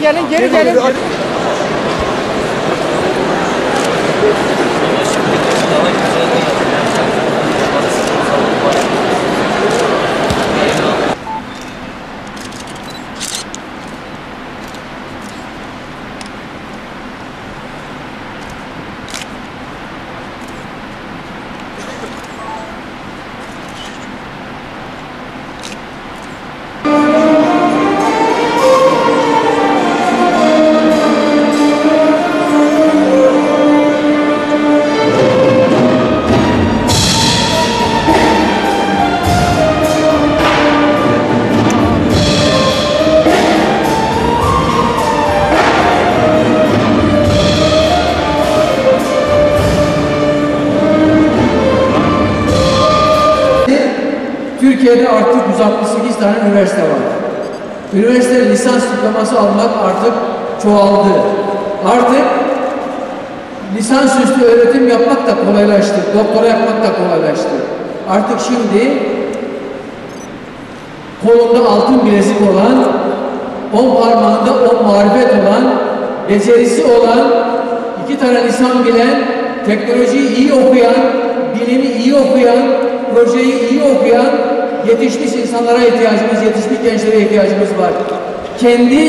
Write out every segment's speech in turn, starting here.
gelin, geri gelin. Türkiye'de artık 168 tane üniversite var. Üniversite lisans diploması almak artık çoğaldı. Artık lisansüstü öğretim yapmak da kolaylaştı. Doktora yapmak da kolaylaştı. Artık şimdi kolunda altın bilezik olan, on parmağında on marifet olan, becerisi olan, iki tane lisan bilen, teknolojiyi iyi okuyan, bilimi iyi okuyan, projeyi iyi okuyan yetişmiş insanlara ihtiyacımız, yetişmiş gençlere ihtiyacımız var. Kendi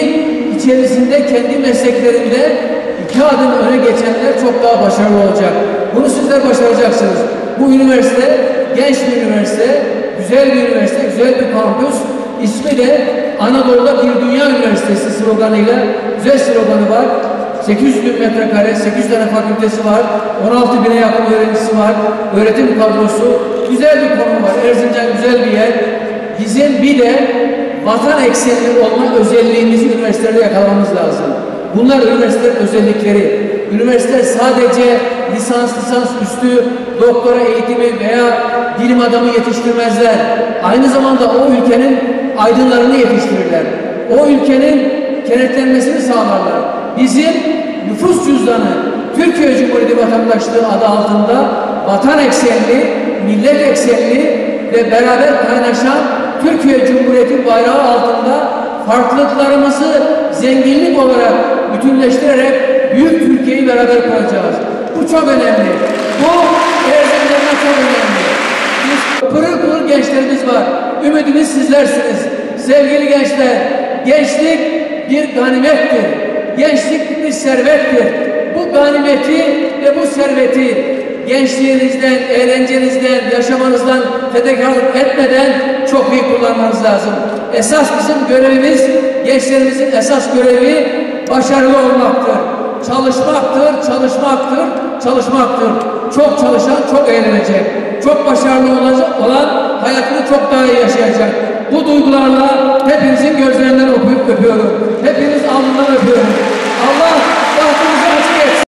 içerisinde, kendi mesleklerinde iki adım öne geçenler çok daha başarılı olacak. Bunu sizler başaracaksınız. Bu üniversite genç bir üniversite, güzel bir üniversite, güzel bir kampüs. İsmi de Anadolu'da bir dünya üniversitesi sloganıyla güzel sloganı var. 800 bin metrekare, 8 tane fakültesi var, 16 bine yakın öğrencisi var, öğretim kadrosu, güzel bir konum var. Erzincan güzel bir yer. Bizim bir de vatan eksenli olma özelliğimizi üniversitelerde yakalamamız lazım. Bunlar üniversite özellikleri. Üniversite sadece lisans, lisans üstü, doktora eğitimi veya bilim adamı yetiştirmezler. Aynı zamanda o ülkenin aydınlarını yetiştirirler. O ülkenin kenetlenmesini sağlarlar. Bizim nüfus cüzdanı Türkiye Cumhuriyeti vatandaşlığı adı altında vatan eksenli, millet eksenli ve beraber kaynaşan Türkiye Cumhuriyeti bayrağı altında farklılıklarımızı zenginlik olarak bütünleştirerek büyük Türkiye'yi beraber kuracağız. Bu çok önemli. Bu Erzincan'a çok önemli. Biz pırıl pırıl gençlerimiz var. Ümidimiz sizlersiniz. Sevgili gençler, gençlik bir ganimettir. Gençlik bir servettir. Bu ganimeti ve bu serveti gençliğinizden, eğlencenizden, yaşamanızdan fedakarlık etmeden çok iyi kullanmanız lazım. Esas bizim görevimiz, gençlerimizin esas görevi başarılı olmaktır. Çalışmaktır, çalışmaktır, çalışmaktır. Çok çalışan çok eğlenecek. Çok başarılı olacak olan hayatını çok daha iyi yaşayacak. Bu duygularla hepinizin gözlerinden öpüyorum. Hepiniz alnından öpüyorum.